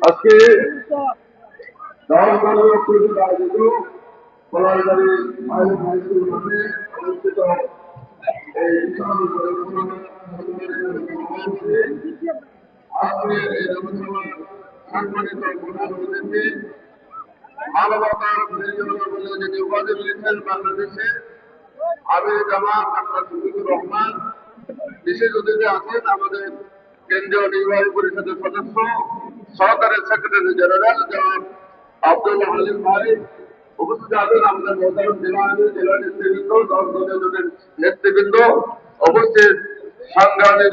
আজকে আয়োজিত কলাইবাড়ি মাইল রয়েছেন বাংলাদেশে। ডাক্তার শফিকুর রহমান। বিশেষ অতিথি আছেন আমাদের কেন্দ্রীয় নির্বাহী পরিষদের সদস্য সহকারী সেক্রেটারি জেনারেল আব্দুল হালিম ভাই উপস্থিত আছেন আমাদের জেলা জেলা নেতৃবৃন্দ নেতৃবৃন্দ, উপস্থিত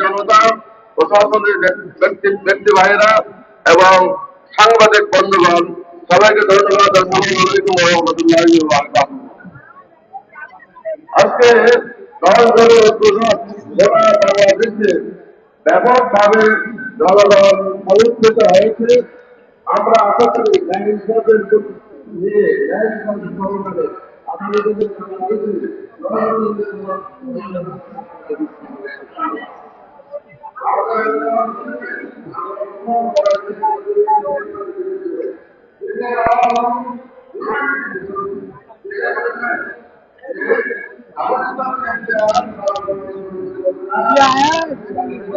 জনতা ব্যক্তি এবং সাংবাদিক বন্ধুগণ, সবাইকে ধন্যবাদ আজকে ব্যাপকভাবে জনগণ ಪವಿತ್ರತೆ ಐತಿ ಆದ್ರ ಆಸಕ್ತಿ ನಾನು ಇಂಪಾರ್ಟೆಂಟ್ ಇದೆ ನಾನು ಸಂಪೂರ್ಣವಾಗಿದೆ ಅದರಲ್ಲಿ ಐತಿ Yeah.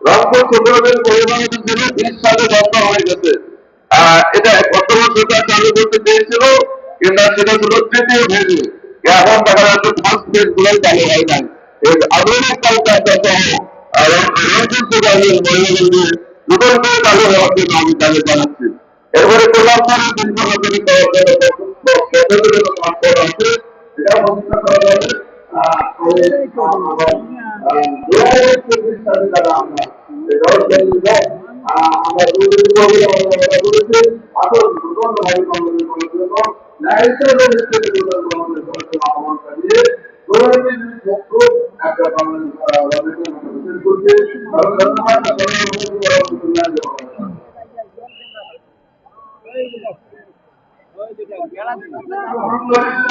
রংপুর সুপার বিল জন্য বিশ সালে বন্ধ হয়ে গেছে। এটা বর্তমান সরকার চালু করতে চেয়েছিল, কিন্তু সেটা ছিল তৃতীয় ভেজে এখন দেখা যাচ্ছে ফার্স্ট ফেজ গুলোই চালু হয় নাই। আধুনিক এরপরে করে, যারা আমরা আমরা করেছি, আসল নতুন ভাবে কর্মসূচি করার জন্য ন্যায়িক এবং করার আহ্বান জানিয়ে দুর্নীতির পক্ষ একটা কর্মসূচি করা হবে বলে আমরা বিশ্বাস করছি। ধন্যবাদ। আলহামদুলিল্লাহ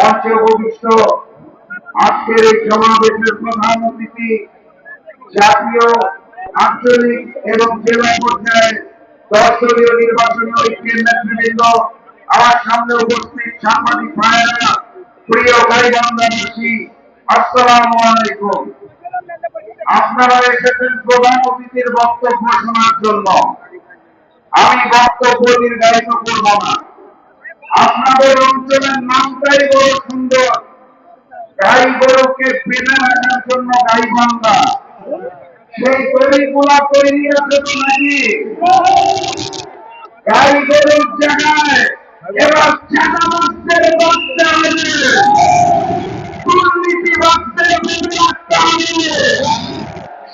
মঞ্চে উপবিষ্ট আজকের এই সমাবেশের প্রধান অতিথি জাতীয়, আঞ্চলিক এবং জেলা পর্যায়ে দশদলীয় নির্বাচনী ঐক্যের নেতৃবৃন্দ, আমার সামনে উপস্থিত সাংবাদিক ভাইয়েরা, প্রিয় গাইবান্ধাবাসী আসসালামু আলাইকুম। আপনারা এসেছেন প্রধান অতিথির বক্তব্য শোনার জন্য। আমি বক্তব্য দীর্ঘায়িত করব না। আপনাদের অঞ্চলের নামটাই বড় সুন্দর। গাই গরুকে বেঁধে রাখার জন্য গাইবান্ধা সেই তৈরিগুলা তৈরি আছে তো নাকি? গাই গরুর জায়গায় এবার চাঁদা মাসের বাচ্চা দুর্নীতি বেঁধে রাখতে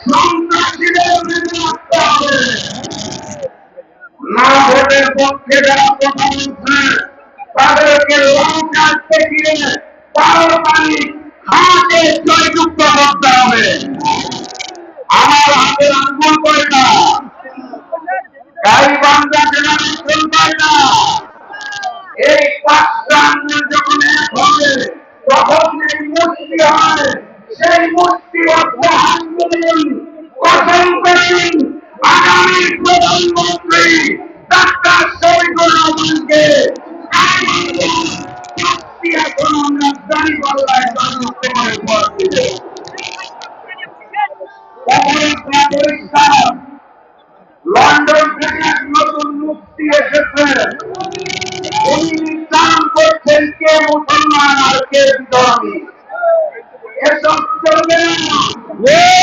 সন্ত্রাসীদের না ভোটের পক্ষে যারা তাদেরকে হাতে জয়যুক্ত করতে হবে। আমার হাতে আঙ্গুল করে তখন মুক্তি হয়, সেই মুক্তি আঙ্গুল কসম করেন আগামী প্রধানমন্ত্রী, ডাক্তার শরীফুল না